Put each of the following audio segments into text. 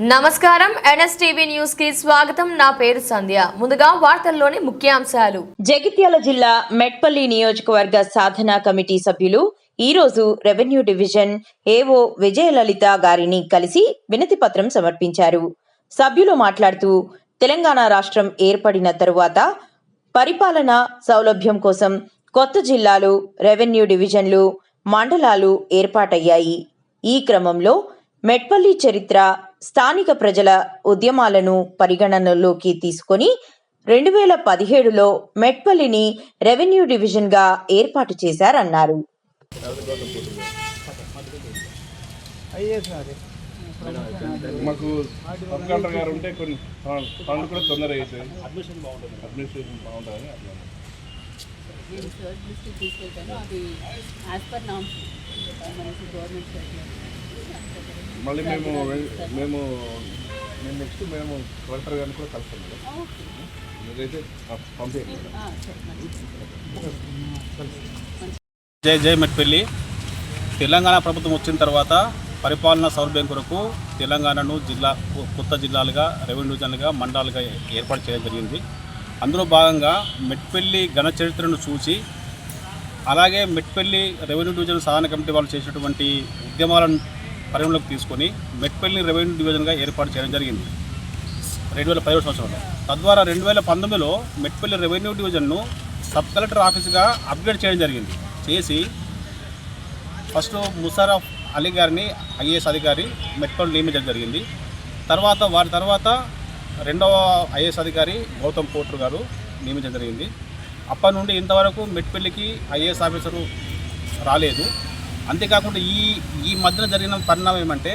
నమస్కారం. ఎన్ఎస్టీవీ న్యూస్కి స్వాగతం. నా పేరు సంధ్య. ముందుగా వార్తల్లోని ముఖ్యాంశాలు. జగిత్యాల జిల్లా మెట్పల్లి నియోజకవర్గ సాధన కమిటీ సభ్యులు ఈ రోజు రెవెన్యూ డివిజన్ ఏవో విజయలలిత గారిని కలిసి వినతి పత్రం సమర్పించారు. సభ్యులు మాట్లాడుతూ తెలంగాణ రాష్ట్రం ఏర్పడిన తరువాత పరిపాలన సౌలభ్యం కోసం కొత్త జిల్లాలు రెవెన్యూ డివిజన్లు మండలాలు ఏర్పాటయ్యాయి. ఈ క్రమంలో మెట్పల్లి చరిత్ర స్థానిక ప్రజల ఉద్యమాలను పరిగణనలోకి తీసుకొని రెండు వేల పదిహేడులో మెట్పల్లిని రెవెన్యూ డివిజన్గా ఏర్పాటు చేశారన్నారు. మాకు సబ్ కలెక్టర్ గారు ఉంటే కొన్ని ఫండ్ కూడా తొందరగా అవుతుంది అడ్మిషన్ బాగుంటుంది. అడ్మినిస్ట్రేషన్ బాగుంటుంది అట్లా నేను థర్డ్ లిస్ట్ తీసుకెళ్తాను. అది యాజ్ పర్ నామ్స్ మనకి గవర్నమెంట్ మళ్ళీ మేము మేము మేము నెక్స్ట్ మేము కలెక్టర్ గారిని కూడా కలుస్తాం మేడం. మీరైతే జై జై మెట్పల్లి. తెలంగాణ ప్రభుత్వం వచ్చిన తర్వాత పరిపాలనా సౌలభ్యం కొరకు తెలంగాణను జిల్లా కొత్త జిల్లాలుగా రెవెన్యూ డివిజన్లుగా మండలాలుగా ఏర్పాటు చేయడం జరిగింది. అందులో భాగంగా మెట్పల్లి ఘన చరిత్రను చూసి అలాగే మెట్పల్లి రెవెన్యూ డివిజన్ సాధన కమిటీ వాళ్ళు చేసినటువంటి ఉద్యమాలను పరిగణలోకి తీసుకొని మెట్పల్లి రెవెన్యూ డివిజన్గా ఏర్పాటు చేయడం జరిగింది. రెండు వేల పదిహేడు సంవత్సరంలో. తద్వారా రెండు వేల పంతొమ్మిదిలో మెట్పల్లి రెవెన్యూ డివిజన్ను సబ్ కలెక్టర్ ఆఫీస్గా అప్గ్రేడ్ చేయడం జరిగింది. చేసి ఫస్ట్ ముషారఫ్ అలీ గారిని ఐఏఎస్ అధికారి మెట్పల్లి నియమించడం జరిగింది. తర్వాత వారి తర్వాత రెండవ ఐఏఎస్ అధికారి గౌతమ్ కోట్రు గారు నియమించడం జరిగింది. అప్పటి నుండి ఇంతవరకు మెట్పల్లికి ఐఏఎస్ ఆఫీసరు రాలేదు. అంతేకాకుండా ఈ ఈ మధ్యన జరిగిన పరిణామం ఏమంటే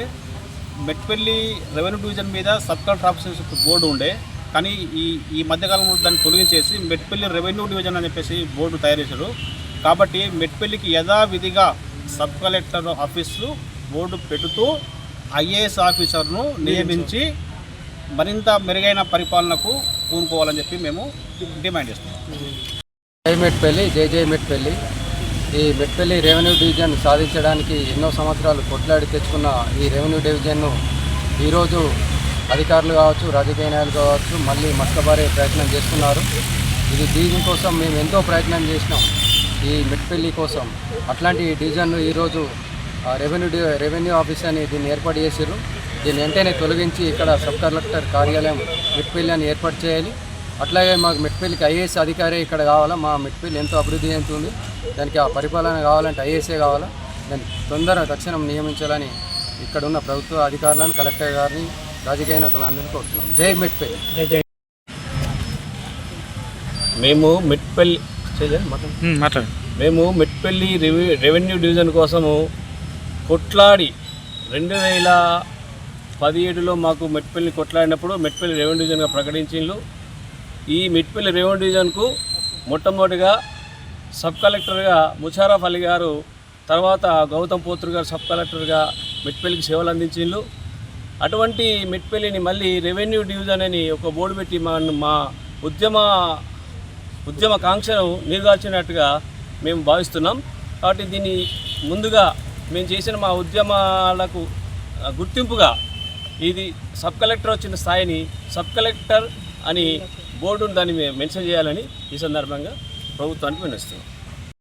మెట్పల్లి రెవెన్యూ డివిజన్ మీద సబ్ కలెక్టర్ ఆఫీసర్స్ బోర్డు ఉండే కానీ ఈ ఈ మధ్యకాలంలో దాన్ని తొలగించేసి మెట్పల్లి రెవెన్యూ డివిజన్ అని చెప్పేసి బోర్డు తయారు చేశారు. కాబట్టి మెట్పల్లికి యథావిధిగా సబ్ కలెక్టర్ ఆఫీసు బోర్డు పెడుతూ ఐఏఎస్ ఆఫీసర్ను నియమించి మరింత మెరుగైన పరిపాలనకు పూనుకోవాలని చెప్పి మేము డిమాండ్ చేస్తున్నాం. జై మెట్పల్లి జై జై మెట్పల్లి. ఈ మెట్పల్లి రెవెన్యూ డివిజన్ సాధించడానికి ఎన్నో సంవత్సరాలు కొట్లాడి తెచ్చుకున్న ఈ రెవెన్యూ డివిజన్ను ఈరోజు అధికారులు కావచ్చు రాజకీయ నాయకులు కావచ్చు మళ్ళీ మస్కబారే ప్రయత్నం చేస్తున్నారు. ఇది దీనికోసం మేము ఎంతో ప్రయత్నం చేసినాం. ఈ మెట్పల్లి కోసం అట్లాంటి డివిజన్ను ఈరోజు రెవెన్యూ రెవెన్యూ ఆఫీస్ అని దీన్ని ఏర్పాటు చేశారు దీన్ని వెంటనే తొలగించి ఇక్కడ సబ్ కలెక్టర్ కార్యాలయం మెట్పల్లి అని ఏర్పాటు చేయాలి. అట్లాగే మాకు మెట్పల్లికి ఐఏఎస్ అధికారి ఇక్కడ కావాలా? మా మెట్పల్లి ఎంతో అభివృద్ధి చెందుతుంది. దానికి ఆ పరిపాలన కావాలంటే ఐఏఎస్ఏ కావాలా? దాన్ని తొందర తక్షణం నియమించాలని ఇక్కడ ఉన్న ప్రభుత్వ అధికారులను కలెక్టర్ గారిని రాజకీయ నాయకులందరినీ కోరుతున్నాం. జై మెట్పల్లి. మేము మెట్పల్లి మేము మెట్పల్లి రెవె రెవెన్యూ డివిజన్ కోసము కొట్లాడి రెండు వేల పదిహేడులో మాకు మెట్పల్లి కొట్లాడినప్పుడు మెట్పల్లి రెవెన్యూ డివిజన్గా ప్రకటించిండ్రు. ఈ మెట్పల్లి రెవెన్యూ డివిజన్కు మొట్టమొదటిగా సబ్ కలెక్టర్గా ముషారఫ్ అలీ గారు తర్వాత గౌతమ్ పోత్రు గారు సబ్ కలెక్టర్గా మెట్పల్లికి సేవలు అందించిండ్రు. అటువంటి మెట్పల్లిని మళ్ళీ రెవెన్యూ డివిజన్ అని ఒక బోర్డు పెట్టి మా మా ఉద్యమ ఉద్యమ కాంక్షను నీరుగార్చినట్టుగా మేము భావిస్తున్నాం. కాబట్టి దీన్ని ముందుగా మేము చేసిన మా ఉద్యమాలకు గుర్తింపుగా ఇది సబ్ కలెక్టర్ వచ్చిన స్థాయిని సబ్ కలెక్టర్ అని బోర్డును దాన్ని మెన్షన్ చేయాలని ఈ సందర్భంగా ప్రభుత్వానికి వినిస్తున్నాం